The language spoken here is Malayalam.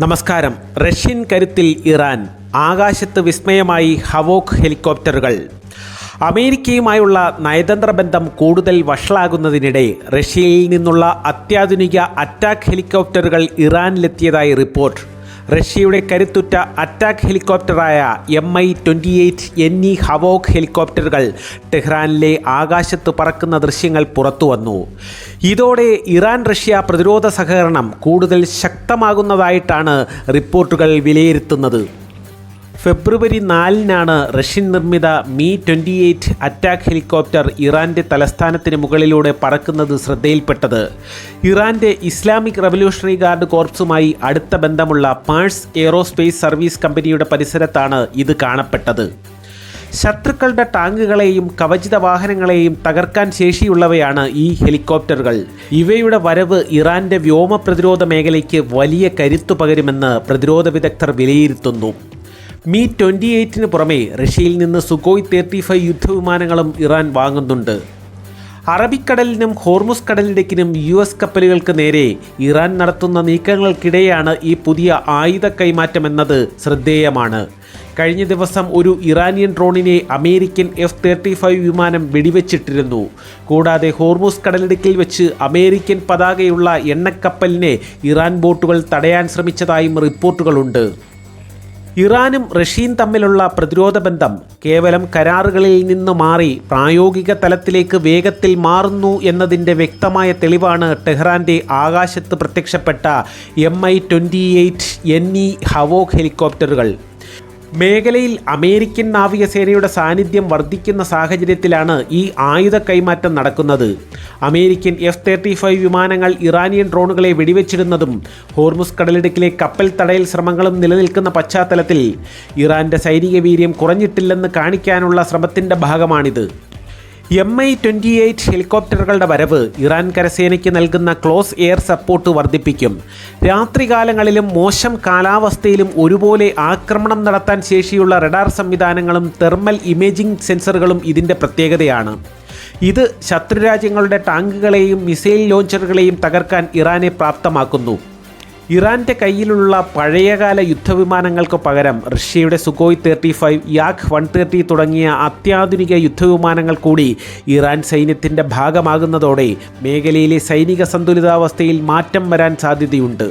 നമസ്കാരം. റഷ്യൻ കരുത്തിൽ ഇറാൻ ആകാശത്ത് വിസ്മയമായി ഹവോക്ക് ഹെലികോപ്റ്ററുകൾ. അമേരിക്കയുമായുള്ള നയതന്ത്ര ബന്ധം കൂടുതൽ വഷളാകുന്നതിനിടെ റഷ്യയിൽ നിന്നുള്ള അത്യാധുനിക അറ്റാക്ക് ഹെലികോപ്റ്ററുകൾ ഇറാനിലെത്തിയതായി റിപ്പോർട്ട്. റഷ്യയുടെ കരുത്തുറ്റ attack ഹെലികോപ്റ്ററായ M I twenty eight E Havoc ഹെലികോപ്റ്ററുകൾ ടെഹ്റാനിലെ ആകാശത്ത് പറക്കുന്ന ദൃശ്യങ്ങൾ പുറത്തുവന്നു ഇതോടെ ഇറാൻ റഷ്യ പ്രതിരോധ സഹകരണം കൂടുതൽ ശക്തമാകുന്നതായിട്ടാണ് റിപ്പോർട്ടുകൾ വിലയിരുത്തുന്നത്. ഫെബ്രുവരി നാലിനാണ് റഷ്യൻ നിർമ്മിത Mi twenty eight attack helicopter ഇറാന്റെ തലസ്ഥാനത്തിന് മുകളിലൂടെ പറക്കുന്നത് ശ്രദ്ധയിൽപ്പെട്ടത്. ഇറാന്റെ ഇസ്ലാമിക് റവല്യൂഷണറി ഗാർഡ് കോർപ്സുമായി അടുത്ത ബന്ധമുള്ള പാഴ്സ് എയറോസ്പേസ് സർവീസ് കമ്പനിയുടെ പരിസരത്താണ് ഇത് കാണപ്പെട്ടത്. ശത്രുക്കളുടെ ടാങ്കുകളെയും കവചിത വാഹനങ്ങളെയും തകർക്കാൻ ശേഷിയുള്ളവയാണ് ഈ ഹെലികോപ്റ്ററുകൾ. ഇവയുടെ വരവ് ഇറാന്റെ വ്യോമ പ്രതിരോധ മേഖലയ്ക്ക് വലിയ കരുത്തു പകരുമെന്ന് പ്രതിരോധ വിദഗ്ധർ വിലയിരുത്തുന്നു. മീ ട്വന്റി എയ്റ്റിന് പുറമെ റഷ്യയിൽ നിന്ന് സുഖോയ് തേർട്ടി ഫൈവ് യുദ്ധവിമാനങ്ങളും ഇറാൻ വാങ്ങുന്നുണ്ട്. അറബിക്കടലിനും ഹോർമുസ് കടലിടയ്ക്കിനും യു എസ് കപ്പലുകൾക്ക് നേരെ ഇറാൻ നടത്തുന്ന നീക്കങ്ങൾക്കിടെയാണ് ഈ പുതിയ ആയുധ കൈമാറ്റം എന്നത് ശ്രദ്ധേയമാണ്. കഴിഞ്ഞ ദിവസം ഒരു ഇറാനിയൻ ഡ്രോണിനെ അമേരിക്കൻ എഫ് തേർട്ടി ഫൈവ് വിമാനം വെടിവെച്ചിട്ടിരുന്നു. കൂടാതെ ഹോർമുസ് കടലിടുക്കിൽ വെച്ച് അമേരിക്കൻ പതാകയുള്ള എണ്ണക്കപ്പലിനെ ഇറാൻ ബോട്ടുകൾ തടയാൻ ശ്രമിച്ചതായും റിപ്പോർട്ടുകളുണ്ട്. ഇറാനും റഷ്യയും തമ്മിലുള്ള പ്രതിരോധ ബന്ധം കേവലം കരാറുകളിൽ നിന്ന് മാറി പ്രായോഗിക തലത്തിലേക്ക് വേഗത്തിൽ മാറുന്നു എന്നതിന്റെ വ്യക്തമായ തെളിവാണ് ടെഹ്റാന്റെ ആകാശത്ത് പ്രത്യക്ഷപ്പെട്ട M I twenty eight N E Havoc ഹെലികോപ്റ്ററുകൾ. മേഖലയിൽ അമേരിക്കൻ നാവികസേനയുടെ സാന്നിധ്യം വർദ്ധിക്കുന്ന സാഹചര്യത്തിലാണ് ഈ ആയുധ കൈമാറ്റം നടക്കുന്നത്. അമേരിക്കൻ എഫ് തേർട്ടി ഫൈവ് വിമാനങ്ങൾ ഇറാനിയൻ ഡ്രോണുകളെ വെടിവെച്ചിടുന്നതും ഹോർമുസ് കടലിടുക്കിലെ കപ്പൽ തടയൽ ശ്രമങ്ങളും നിലനിൽക്കുന്ന പശ്ചാത്തലത്തിൽ ഇറാന്റെ സൈനിക വീര്യം കുറഞ്ഞിട്ടില്ലെന്ന് കാണിക്കാനുള്ള ശ്രമത്തിന്റെ ഭാഗമാണിത്. എം ഐ ട്വന്റി എയ്റ്റ് ഹെലികോപ്റ്ററുകളുടെ വരവ് ഇറാൻ കരസേനയ്ക്ക് നൽകുന്ന ക്ലോസ് എയർ സപ്പോർട്ട് വർദ്ധിപ്പിക്കും. രാത്രികാലങ്ങളിലും മോശം കാലാവസ്ഥയിലും ഒരുപോലെ ആക്രമണം നടത്താൻ ശേഷിയുള്ള റഡാർ സംവിധാനങ്ങളും തെർമൽ ഇമേജിംഗ് സെൻസറുകളും ഇതിന്റെ പ്രത്യേകതയാണ്. ഇത് ശത്രുരാജ്യങ്ങളുടെ ടാങ്കുകളെയും മിസൈൽ ലോഞ്ചറുകളെയും തകർക്കാൻ ഇറാനെ പ്രാപ്തമാക്കുന്നു. ഇറാന്റെ കയ്യിലുള്ള പഴയകാല യുദ്ധവിമാനങ്ങൾക്ക് പകരം റഷ്യയുടെ Sukhoi thirty five Yak one thirty തുടങ്ങിയ അത്യാധുനിക യുദ്ധവിമാനങ്ങൾ കൂടി ഇറാൻ സൈന്യത്തിന്റെ ഭാഗമാകുന്നതോടെ മേഖലയിലെ സൈനിക സന്തുലിതാവസ്ഥയിൽ മാറ്റം വരാൻ സാധ്യതയുണ്ട്.